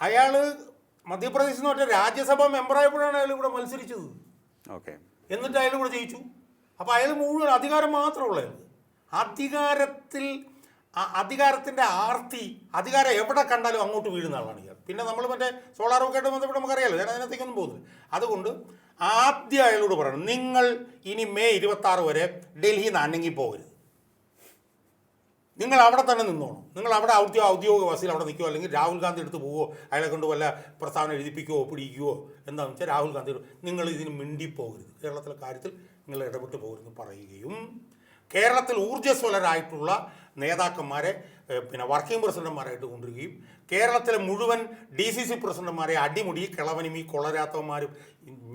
അയാൾ മധ്യപ്രദേശിൽ നിന്ന് മറ്റേ രാജ്യസഭാ മെമ്പറായപ്പോഴാണ് അയാൾ ഇവിടെ മത്സരിച്ചത്. ഓക്കെ. എന്നിട്ട് അയാൾ ഇവിടെ ജയിച്ചു. അപ്പോൾ അയാൾ മുഴുവൻ അധികാരം മാത്രമുള്ള അധികാരത്തിൽ അധികാരത്തിന്റെ ആർത്തി അധികാരം എവിടെ കണ്ടാലും അങ്ങോട്ട് വീഴുന്ന ആളാണ് ഇയാൾ. പിന്നെ നമ്മൾ മറ്റേ സോളാർ ഒക്കെ ആയിട്ട് ബന്ധപ്പെട്ട് നമുക്കറിയാലോ ഞാൻ അതിനകത്തേക്കൊന്നും പോകുന്നില്ല. അതുകൊണ്ട് ആദ്യം അയാളോട് പറയണം നിങ്ങൾ ഇനി മെയ് ഇരുപത്താറ് വരെ ഡൽഹിയിൽ നിന്ന് അനങ്ങി പോകരുത് നിങ്ങൾ അവിടെ തന്നെ നിന്നോണം. നിങ്ങൾ അവിടെ ഔദ്യോഗിക ഔദ്യോഗിക അവിടെ നിൽക്കുമോ അല്ലെങ്കിൽ രാഹുൽ ഗാന്ധി എടുത്ത് പോവോ? അയാളെ കൊണ്ട് വല്ല പ്രസ്താവന എഴുതിപ്പിക്കുകയോ പിടിക്കുകയോ എന്താണെന്ന് വെച്ചാൽ രാഹുൽ ഗാന്ധി നിങ്ങൾ ഇതിന് മിണ്ടിപ്പോകരുത്. കേരളത്തിലെ കാര്യത്തിൽ നിങ്ങൾ ഇടപെട്ട് പോകരുതെന്ന് പറയുകയും കേരളത്തിൽ ഊർജസ്വലരായിട്ടുള്ള നേതാക്കന്മാരെ പിന്നെ വർക്കിംഗ് പ്രസിഡന്റുമാരായിട്ട് കൊണ്ടുവരികയും കേരളത്തിലെ മുഴുവൻ ഡി സി സി പ്രസിഡന്റുമാരെ അടിമുടി കിളവനും ഈ കൊളരാത്തവന്മാരും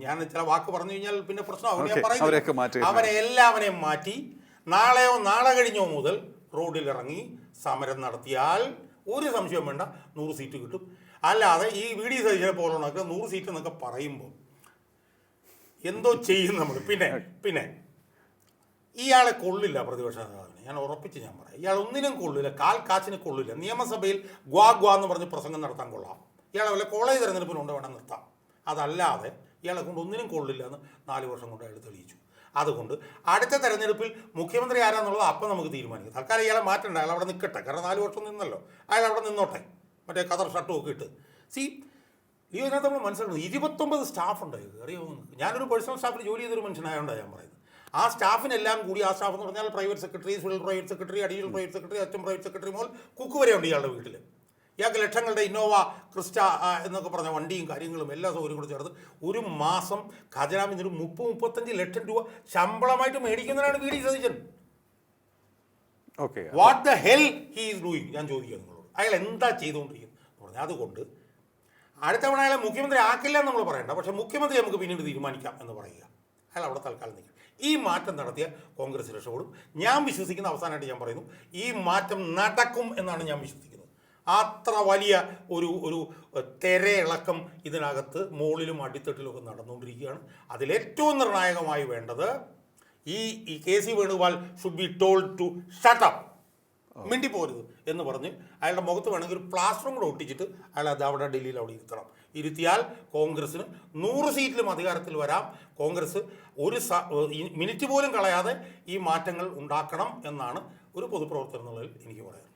ഞാൻ ചില വാക്ക് പറഞ്ഞു കഴിഞ്ഞാൽ പിന്നെ പ്രശ്നം അവരെ പറയുന്നത്. അവരെ എല്ലാവരെയും മാറ്റി നാളെയോ നാളെ കഴിഞ്ഞോ മുതൽ റോഡിലിറങ്ങി സമരം നടത്തിയാൽ ഒരു സംശയം വേണ്ട നൂറ് സീറ്റ് കിട്ടും. അല്ലാതെ ഈ വി ഡി സതീശനെ പോലുള്ളതൊക്കെ നൂറ് സീറ്റ് എന്നൊക്കെ പറയുമ്പോൾ എന്തോ ചെയ്യും നമ്മൾ പിന്നെ പിന്നെ ഇയാളെ കൊള്ളില്ല പ്രതിപക്ഷ നേതാവിന്. ഞാൻ ഉറപ്പിച്ച് ഞാൻ പറയാം. ഇയാൾ ഒന്നിനും കൊള്ളില്ല കാൽ കാച്ചിന് കൊള്ളില്ല. നിയമസഭയിൽ ഗ്വാ ഗ്വാ എന്ന് പറഞ്ഞ് പ്രസംഗം നടത്താൻ കൊള്ളാം. ഇയാളെ വല്ല കോളേജ് തെരഞ്ഞെടുപ്പിനുണ്ട് വേണം നിർത്താം. അതല്ലാതെ ഇയാളെ കൊണ്ട് ഒന്നിനും കൊള്ളില്ല എന്ന് നാല് വർഷം കൊണ്ട് അയാൾ തെളിയിച്ചു അതുകൊണ്ട് അടുത്ത തെരഞ്ഞെടുപ്പിൽ മുഖ്യമന്ത്രി ആരാന്നുള്ളത് അപ്പം നമുക്ക് തീരുമാനിക്കാം. തൽക്കാലം ഇയാളെ മാറ്റണ്ട അയാൾ അവിടെ നിൽക്കട്ടെ. കാരണം നാല് വർഷം നിന്നല്ലോ. അയാൾ അവിടെ നിന്നോട്ടെ. മറ്റേ കതർ ഷർട്ടും ഒക്കെ ഇട്ട്. സി ഈ ഇതിനകത്ത് നമ്മൾ മനസ്സിലാക്കുന്നത് ഇരുപത്തൊമ്പത് സ്റ്റാഫ് ഉണ്ടായിരുന്നു അറിയാമോ ഞാനൊരു പേഴ്സണൽ സ്റ്റാഫിൽ ജോലി ചെയ്തൊരു മനുഷ്യനായതുകൊണ്ടാണ് ഞാൻ പറയുന്നത്. ആ സ്റ്റാഫിനെല്ലാം കൂടി ആ സ്റ്റാഫ് എന്ന് പറഞ്ഞാൽ private secretary civil private secretary additional private secretary അച്ഛൻ പ്രൈവറ്റ് സെക്രട്ടറി മോൾ കുക്ക് വരെ ഉണ്ട് ഇയാളുടെ വീട്ടിൽ ഇയാൾക്ക് ലക്ഷങ്ങളുടെ ഇന്നോവ ക്രിസ്റ്റ എന്നൊക്കെ പറഞ്ഞ വണ്ടിയും കാര്യങ്ങളും എല്ലാ സൗകര്യം കൂടെ ചേർത്ത് ഒരു മാസം ഖജനാവിൽ ഒരു മുപ്പത് മുപ്പത്തഞ്ച് ലക്ഷം രൂപ ശമ്പളമായിട്ട് മേടിക്കുന്നതിനാണ് V D Satheesan. Okay. What the hell he is doing ഞാൻ ചോദിക്കുക നിങ്ങളോട്. അയാൾ എന്താ ചെയ്തുകൊണ്ടിരിക്കുന്നത്? പറഞ്ഞാൽ അതുകൊണ്ട് അടുത്ത തവണ അയാളെ മുഖ്യമന്ത്രി ആക്കില്ല എന്ന് നമ്മൾ പറയണ്ട. പക്ഷേ മുഖ്യമന്ത്രി നമുക്ക് പിന്നീട് തീരുമാനിക്കാം എന്ന് പറയുക. അയാൾ അവിടെ തൽക്കാലം നിൽക്കും. ഈ മാറ്റം നടത്തിയ കോൺഗ്രസ് രക്ഷപ്പെടും. ഞാൻ വിശ്വസിക്കുന്ന അവസാനമായിട്ട് ഞാൻ പറയുന്നു ഈ മാറ്റം നടക്കും എന്നാണ് ഞാൻ വിശ്വസിക്കുന്നത്. അത്ര വലിയ ഒരു ഒരു തെരയിളക്കം ഇതിനകത്ത് മുകളിലും അടിത്തട്ടിലും ഒക്കെ നടന്നുകൊണ്ടിരിക്കുകയാണ്. അതിലേറ്റവും നിർണായകമായി വേണ്ടത് ഈ ഈ K C Venugopal should be told to shut up മിണ്ടിപ്പോരുത് എന്ന് പറഞ്ഞ് അയാളുടെ മുഖത്ത് വേണമെങ്കിൽ ഒരു പ്ലാസ്റ്ററും കൂടെ ഒട്ടിച്ചിട്ട് അയാൾ അത് അവിടെ ഡൽഹിയിൽ അവിടെ ഇരുത്തണം. ഇരുത്തിയാൽ കോൺഗ്രസ്സിന് നൂറ് സീറ്റിലും അധികാരത്തിൽ വരാം. കോൺഗ്രസ് ഒരു മിനിറ്റ് പോലും കളയാതെ ഈ മാറ്റങ്ങൾ ഉണ്ടാക്കണം എന്നാണ് ഒരു പൊതുപ്രവർത്തനം എന്നുള്ളതിൽ എനിക്ക് പറയാം